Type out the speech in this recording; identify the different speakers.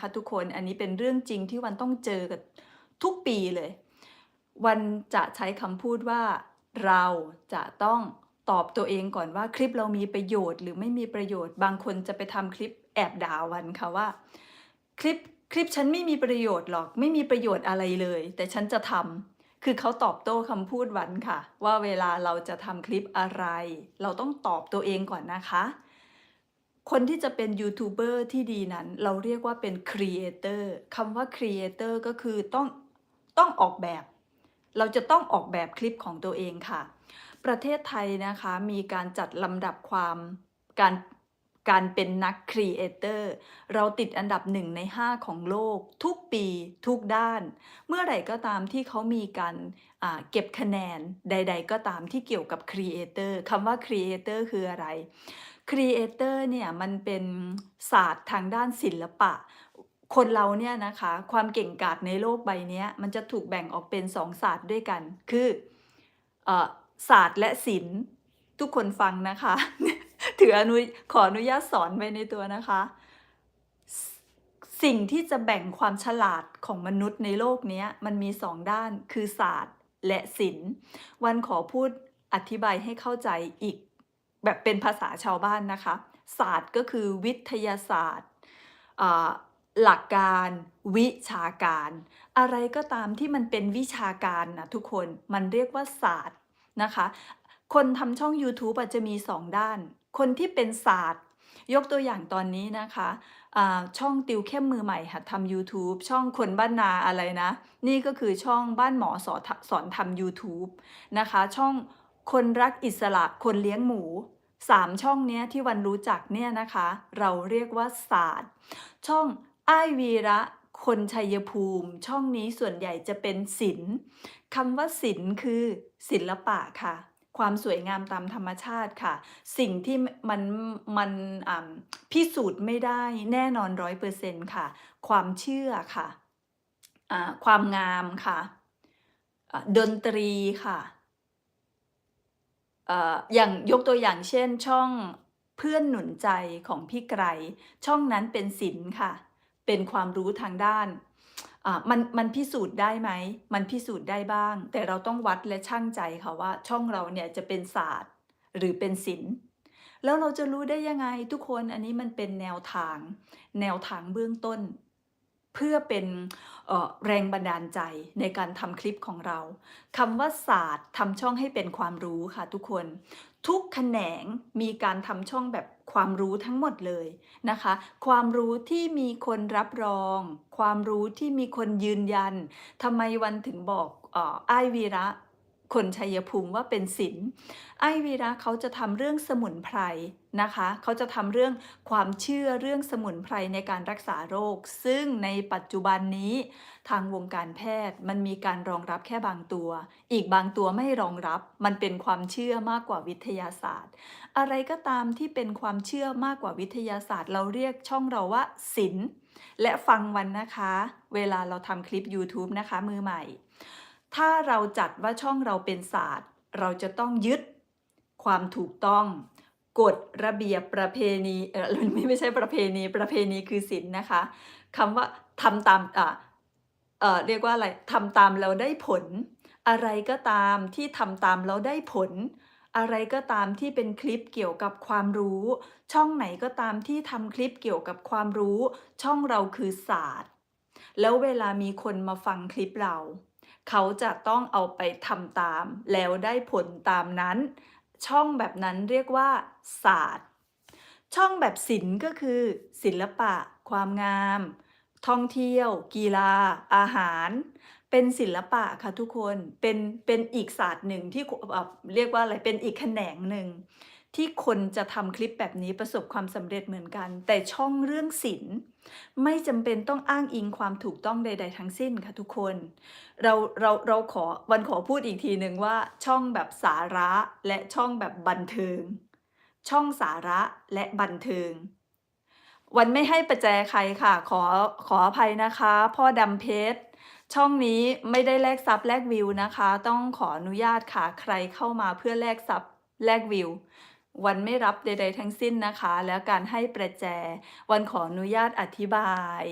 Speaker 1: ค่ะทุกคนอันนี้เป็นเรื่องจริงที่วันต้องเจอกับทุกปีเลย วันจะใช้คำพูดว่า เราจะต้องตอบตัวเองก่อนว่าคลิปเรามีประโยชน์หรือไม่มีประโยชน์ บางคนจะไปทำคลิปแอบด่าวันค่ะว่า คลิปคลิปฉันไม่มีประโยชน์หรอกไม่มีประโยชน์อะไรเลย แต่ฉันจะทำคือเขาตอบโต้คำพูดวันค่ะ ว่าเวลาเราจะทำคลิปอะไร เราต้องตอบตัวเองก่อนนะคะ คนที่จะเป็นยูทูบเบอร์ที่ดีนั้น เราเรียกว่าเป็นครีเอเตอร์คำว่าครีเอเตอร์ก็คือต้องต้องออกแบบ เราจะต้องออกแบบคลิปของตัวเองค่ะ ประเทศไทยนะคะมีการจัดลำดับความการการเป็นนักครีเอเตอร์เราติดอันดับหนึ่งใน 5 ของโลก ทุกปีทุกด้าน เมื่อไหร่ก็ตามที่เขามีการเก็บคะแนนใด ๆ ก็ตามที่เกี่ยวกับครีเอเตอร์คำว่าครีเอเตอร์คืออะไร ครีเอเตอร์เนี่ยมันเป็นศาสตร์ทางด้านศิลปะ คนเราเนี่ยนะคะความเก่งกาจในโลกใบนี้มันจะถูกแบ่งออกเป็นสองศาสตร์ด้วยกัน คืออศาสตร์และศิลป์ทุกคนฟังนะคะถืออนุขออนุญาตสอนไปในตัวนะคะ สิ่งที่จะแบ่งความฉลาดของมนุษย์ในโลกนี้มันมีสองด้านคือศาสตร์และศิลป์วันขอพูดอธิบายให้เข้าใจอีก แบบเป็นภาษาชาวบ้านนะคะ ศาสตร์ก็คือวิทยาศาสตร์ หลักการวิชาการ อะไรก็ตามที่มันเป็นวิชาการนะทุกคนมันเรียกว่าศาสตร์นะคะ คนทำช่อง YouTube อาจจะมี 2 ด้าน คนที่เป็นศาสตร์ ยกตัวอย่างตอนนี้นะคะช่องติวเข้มมือใหม่หัดทำ YouTube ช่องคนบ้านนาอะไรนะ นี่ก็คือช่องบ้านหมอสอนสอนทำ YouTube นะคะ ช่อง คนรักอิสระคนเลี้ยงหมูสามช่องเนี้ยที่วันรู้จักเนี่ยนะคะ เราเรียกว่าศาสตร์ ช่องอ้ายวีระ คนชัยภูมิ ช่องนี้ส่วนใหญ่จะเป็นศิลป์คำว่าศิลป์คือศิลปะค่ะ ความสวยงามตามธรรมชาติค่ะ สิ่งที่มันมันพิสูจน์ไม่ได้แน่นอนร้อยเปอร์เซ็นต์ค่ะ ความเชื่อค่ะ ความงามค่ะอ่าดนตรีค่ะ อย่างยกตัวอย่างเช่นช่องเพื่อนหนุนใจของพี่ไกรช่องนั้นเป็นศิลป์ค่ะ เป็นความรู้ทางด้านมันมันพิสูจน์ได้ไหม มันพิสูจน์ได้บ้าง แต่เราต้องวัดและชั่งใจค่ะว่า ช่องเราเนี่ยจะเป็นศาสตร์หรือเป็นศิลป์แล้วเราจะรู้ได้ยังไงทุกคนอันนี้มันเป็นแนวทาง แนวทางเบื้องต้น เพื่อเป็นแรงบันดาลใจในการทำคลิปของเราคำว่าศาสตร์ทำช่องให้เป็นความรู้ค่ะทุกคน ทุกแขนงมีการทำช่องแบบความรู้ทั้งหมดเลยนะคะ ความรู้ที่มีคนรับรอง ความรู้ที่มีคนยืนยันทำไมวันถึงบอกเอ่ออ้ายวีระ คนชัยภูมิว่าเป็นศิลป์ไอวีระเขาจะทำเรื่องสมุนไพรนะคะ เขาจะทำเรื่องความเชื่อเรื่องสมุนไพรในการรักษาโรค ซึ่งในปัจจุบันนี้ทางวงการแพทย์มันมีการรองรับแค่บางตัว อีกบางตัวไม่รองรับ มันเป็นความเชื่อมากกว่าวิทยาศาสตร์ อะไรก็ตามที่เป็นความเชื่อมากกว่าวิทยาศาสตร์ เราเรียกช่องเราว่าศิลป์และฟังวันนะคะ เวลาเราทำคลิป YouTube นะคะ มือใหม่ ถ้าเราจัดว่าช่องเราเป็นศาสตร์ เราจะต้องยึดความถูกต้อง กฎระเบียบประเพณีเออไม่ไม่ใช่ประเพณีประเพณีคือศีลนะคะคำว่าทำตามอ่าเออเรียกว่าอะไรทำตามแล้วได้ผล อะไรก็ตามที่ทำตามแล้วได้ผล อะไรก็ตามที่เป็นคลิปเกี่ยวกับความรู้ ช่องไหนก็ตามที่ทำคลิปเกี่ยวกับความรู้ ช่องเราคือศาสตร์ แล้วเวลามีคนมาฟังคลิปเรา เขาจะต้องเอาไปทำตาม แล้วได้ผลตามนั้น ช่องแบบนั้นเรียกว่า ศาสตร์ ช่องแบบศิลป์ก็คือ ศิลปะ ความงาม ท่องเที่ยว กีฬา อาหาร เป็นศิลปะค่ะทุกคนเป็นเป็นอีกศาสตร์หนึ่งที่เอ่อเรียกว่าอะไรเป็นอีกแขนงหนึ่ง ที่คนจะทำคลิปแบบนี้ประสบความสำเร็จเหมือนกัน แต่ช่องเรื่องศิลป์ไม่จำเป็นต้องอ้างอิงความถูกต้องใด ๆ ทั้งสิ้นค่ะทุกคน เราเราเราขอวันขอพูดอีกทีหนึ่งว่าช่องแบบสาระและช่องแบบบันเทิง ช่องสาระและบันเทิง วันไม่ให้ประแจใครค่ะ ขอขออภัยนะคะ พ่อดำเพชรช่องนี้ไม่ได้แลกซับแลกวิวนะคะ ต้องขออนุญาตค่ะใครเข้ามาเพื่อแลกซับแลกวิว วันไม่รับใด ๆ ทั้งสิ้นนะคะ แล้วการให้ประแจ วันขออนุญาตอธิบาย